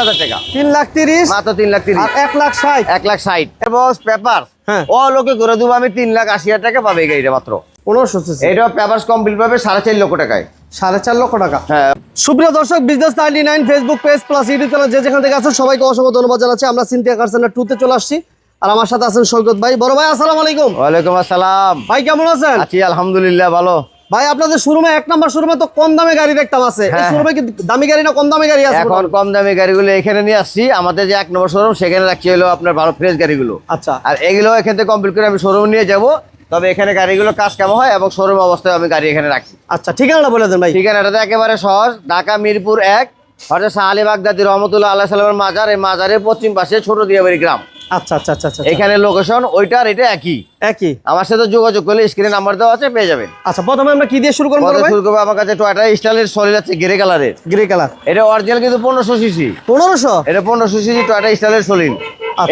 হাজার টাকা। তিন লাখ তিরিশ? মাত্র তিন লাখ তিরিশ। এক লাখ ষাট? এক লাখ ষাট। পেপার। হ্যাঁ। ও লোকে করে দেবো আমি তিন লাখ আশি হাজার টাকা পাবে এই গাড়িটা মাত্র। পনেরোশো এটা পেপার কমপ্লিট পাবে সাড়ে চার লক্ষ টাকায়। সাড়ে চার লক্ষ টাকা। হ্যাঁ। সুপ্রিয় দর্শক business ninety nine Facebook page plus YouTube channel যে যেখান থেকে আছেন সবাইকে অসংখ্য ধন্যবাদ জানাচ্ছি। আমরা সিনথিয়া কার সেন্টার টুতে চলে আসছি। আর আমার সাথে আছেন সৈকত ভাই। বড় ভাই আসসালামু আলাইকুম। ওয়ালাইকুম আসসালাম। ভাই কেমন আছেন? আছি আলহামদুলিল্লাহ ভালো। ভাই আপনাদের শোরুমে এক নাম্বার শোরুমে তো কম দামে গাড়ি দেখতাম আছে। এই হ্যাঁ। শোরুমে কি দামি গাড়ি না কম দামি গাড়ি আছে এখন কম দামি গাড়িগুলো এখানে নিয়ে আসছি। আমাদের যে এক নম্বর শোরুম সেখানে রাখছি হলো আপনার ভালো ফ্রেশ গাড়িগুলো। আচ্ছা। আর এগুলো এখান থেকে কমপ্লিট করে আমি শোরুম নিয়ে যাব। তবে এখানে গাড়িগুলো কাজ কেমন হয় এবং শোরুম অবস্থায় আমি গাড়ি এখানে রাখি। আচ্ছা ঠিকানাটা বলে দেন ভাই। ঠিকানাটা তো একেবারে সহজ। ঢাকা মিরপুর এক হঠাৎ শাহ আলী বাগদাদি রহমতুল্লাহ আল্লাহ সাল্লামের মাজার। এই মাজারের পশ্চিম পাশে ছোট দিয়াবাড়ি গ্রাম। আচ্ছা আচ্ছা আচ্ছা আচ্ছা। এখানে লোকেশন ওইটার এটা একই। একই? আমার সাথে যোগাযোগ করলে স্ক্রিনে নাম্বার দেওয়া আছে পেয়ে যাবেন। আচ্ছা প্রথমে আমরা কি দিয়ে শুরু করব শুরু করব আমার কাছে টয়টা স্টাইলের সলিড আছে গ্রে কালারের গ্রে কালার এটা অরিজিনাল কিন্তু পনেরোশো সিসি পনেরোশো? এটা পনেরোশো সিসি টয়টা স্টাইলের সলিড।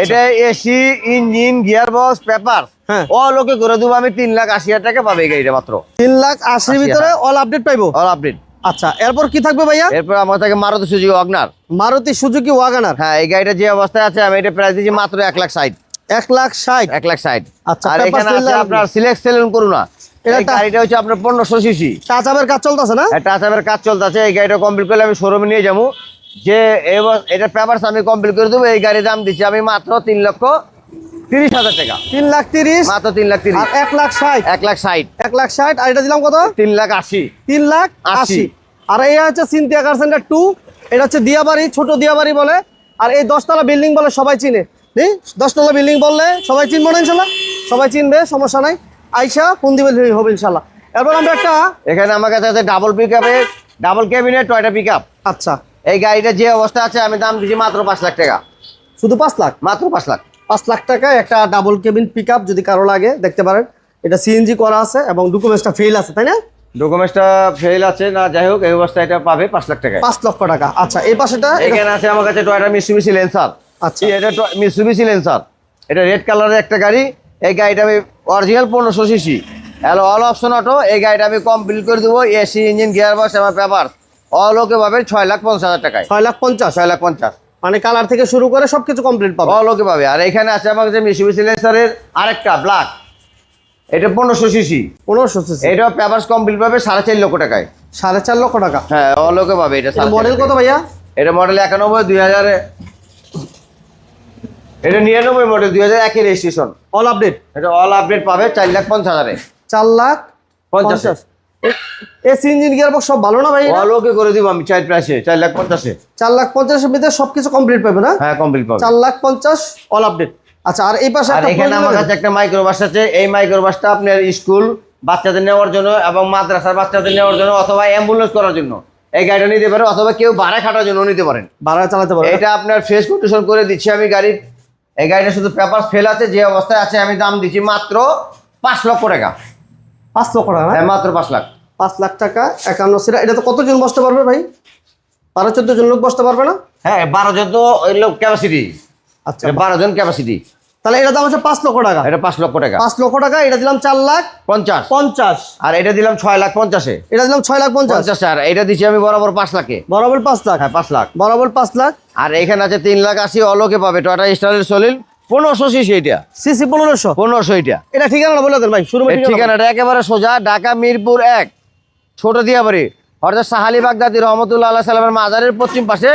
এটা AC engine gear box paper হ্যাঁ। ও করে দেবো আমি তিন লাখ আশি হাজার টাকা পাবে গাড়িটা মাত্র। তিন লাখ আশির ভিতরে অল আপডেট পাইবো? অল আপডেট আচ্ছা এরপর কি থাকবে ভাইয়া? এরপর আমার থেকে Maruti Suzuki WagonR. Maruti Suzuki WagonR. হ্যাঁ এই গাড়িটা যে অবস্থায় আছে আমি এটা প্রাইস দিচ্ছি মাত্র এক লাখ ষাট। এক লাখ ষাট? এক লাখ ষাট। আচ্ছা, আর এখানে আছে আপনার সিলেক্ট সেলুন করুন না এই গাড়িটা হচ্ছে আপনার পনেরোশো সিসি। টাচাপের কাজ চলতেছে না? টাচ আপের কাজ চলতেছে। এই গাড়িটা কমপ্লিট করলে আমি শোরুমে নিয়ে যাব। যে এবার এটা পেপারস আমি কমপ্লিট করে দেবো। এই গাড়ির দাম দিচ্ছি আমি মাত্র তিন লক্ষ তিরিশ হাজার টাকা। তিন লাখ তিরিশ। মাত্র তিন লাখ তিরিশ। এক লাখ ষাট। এক লাখ ষাট। এক লাখ ষাট আর এটা দিলাম কত? তিন লাখ আশি। তিন লাখ আশি। আর এই হচ্ছে সিনথিয়া কার সেন্টার টু। এটা হচ্ছে দিয়াবাড়ি ছোট দিয়াবাড়ি বলে। আর এই দশতলা বিল্ডিং বলে সবাই চিনে। দশতলা বিল্ডিং বললে সবাই চিনবো না ইনশাল্লাহ? সবাই চিনবে সমস্যা নাই। আইসা ফোন দিবে হবে ইনশাল্লাহ। এরপর আমরা একটা এখানে আমার কাছে আছে ডাবল পিক আপে double cabinet Toyota pick up আচ্ছা। এই গাড়িটা যে অবস্থা আছে আমি দাম দিচ্ছি মাত্র পাঁচ লাখ টাকা। শুধু পাঁচ লাখ? মাত্র পাঁচ লাখ। পাঁচ লাখ টাকায় একটা ডাবল কেবিন পিক যদি কারও লাগে দেখতে পারেন। এটা সিএনজি করা আছে এবং ডকুমেন্টসটা ফেল আছে তাই না? ডকুমেন্টসটা ফেল আছে না যাই হোক এই অবস্থায় এটা পাবে পাঁচ লাখ টাকায়। পাঁচ লক্ষ টাকা। আচ্ছা এই পাশেটা এখানে আছে আমার কাছে টয়টা মিসুবিসি লেন্সার আচ্ছা। এটা মিসুবিসি লেন্সার এটা রেড কালারের একটা গাড়ি। এই গাড়িটা আমি অরিজিনাল পনেরোশো CC hello all option auto এই গাড়িটা আমি কমপ্লিট করে দেবো। এসি ইঞ্জিন গিয়ার বক্স আমার পেপার অল ওকে পাবে ছয় লাখ পঞ্চাশ হাজার টাকায়। ছয় লাখ পঞ্চাশ। ছয় লাখ পঞ্চাশ। মানে কালার থেকে শুরু করে সবকিছু কমপ্লিট পাবো। অল ওকে পাবে আর এখানে আছে আমার কাছে মিসুবিসি লেন্সারের আরেকটা ব্ল্যাক এটা পনেরোশো সিসি পনেরোশো সিসি এটা পেপার কমপ্লিট পাবে সাড়ে চার লক্ষ টাকায়। সাড়ে চার লক্ষ টাকা? হ্যাঁ অল ওকে পাবে এটা মডেল কত ভাইয়া? এটা মডেল একানব্বই দুই হাজারে এটা নিরানব্বই মডেল দুই হাজার একের রেজিস্ট্রেশন অল আপডেট এটা অল আপডেট পাবে চার লাখ পঞ্চাশ হাজারে। চার লাখ পঞ্চাশ। এসি ইঞ্জিন গিয়ার বক্স সব ভালো না ভাই? অল ওকে করে দিব আমি চার প্রাইসে চার লাখ পঞ্চাশে। চার লাখ পঞ্চাশের ভিতরে সবকিছু কমপ্লিট পাবে না? হ্যাঁ কমপ্লিট পাবে। চার লাখ পঞ্চাশ অল আপডেট আচ্ছা আর এই পাশে এখানে আমার কাছে একটা মাইক্রো বাস আছে। এই মাইক্রো বাসটা আপনার স্কুল বাচ্চাদের নেওয়ার জন্য এবং মাদ্রাসার বাচ্চাদের নেওয়ার জন্য অথবা অ্যাম্বুলেন্স করার জন্য। এই গাড়িটা নিতে পারেন অথবা কেউ ভাড়া খাটার জন্য নিতে পারেন। ভাড়া চালাতে পারবে এটা আপনার ফ্রেশ কন্ডিশন করে দিচ্ছি আমি গাড়ির। এই গাড়িটা শুধু পেপার ফেল আছে যে অবস্থায় আছে আমি দাম দিচ্ছি মাত্র পাঁচ লক্ষ টাকা। পাঁচ লক্ষ টাকা হ্যাঁ মাত্র পাঁচ লাখ। পাঁচ লাখ টাকা একান্ন সিরা। এটা তো কতজন বসতে পারবে ভাই? বারো চোদ্দ জন লোক বসতে পারবে না? হ্যাঁ বারো ওই লোক ক্যাপাসিটি আচ্ছা। বারো জন ক্যাপাসিটি তাহলে এটা দাম হচ্ছে পাঁচ লক্ষ টাকা। এটা পাঁচ লক্ষ টাকা। পাঁচ লক্ষ টাকা এটা দিলাম চার লাখ পঞ্চাশ। পঞ্চাশ। আর এটা দিলাম ছয় লাখ পঞ্চাশে। এটা দিলাম ছয় লাখ পঞ্চাশ। আর এটা দিচ্ছি আমি বরাবর পাঁচ লাখে। বরাবর পাঁচ লাখ। হ্যাঁ পাঁচ লাখ। বরাবর পাঁচ লাখ। আর এখানে আছে তিন লাখ আশি অলোকে পাবে। টাটা স্টাইলের সলিল পনেরোশো সিসি এটা। সিসি পনেরোশো। পনেরোশো এটা। এটা ঠিকানা বলে দেন ভাই শুরু ঠিকানাটা। একেবারে সোজা ঢাকা মিরপুর এক ছোট দিয়াবাড়ি। অর্থাৎ সাহালি বাগদাদি রহমতুল্লাহ আল্লাহ সাল্লামের মাজারের পশ্চিম পাশে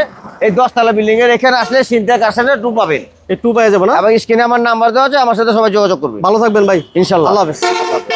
এই দশতলা বিল্ডিং এর এখানে আসলে সিনটা কারখানা টু পাবেন। টু পাই যাব না? এবং স্ক্রিনে আমার নাম্বার দেওয়া আছে আমার সাথে সবাই যোগাযোগ করবে। ভালো থাকবেন ভাই। ইনশাল্লাহ। আল্লাহ হাফেজ।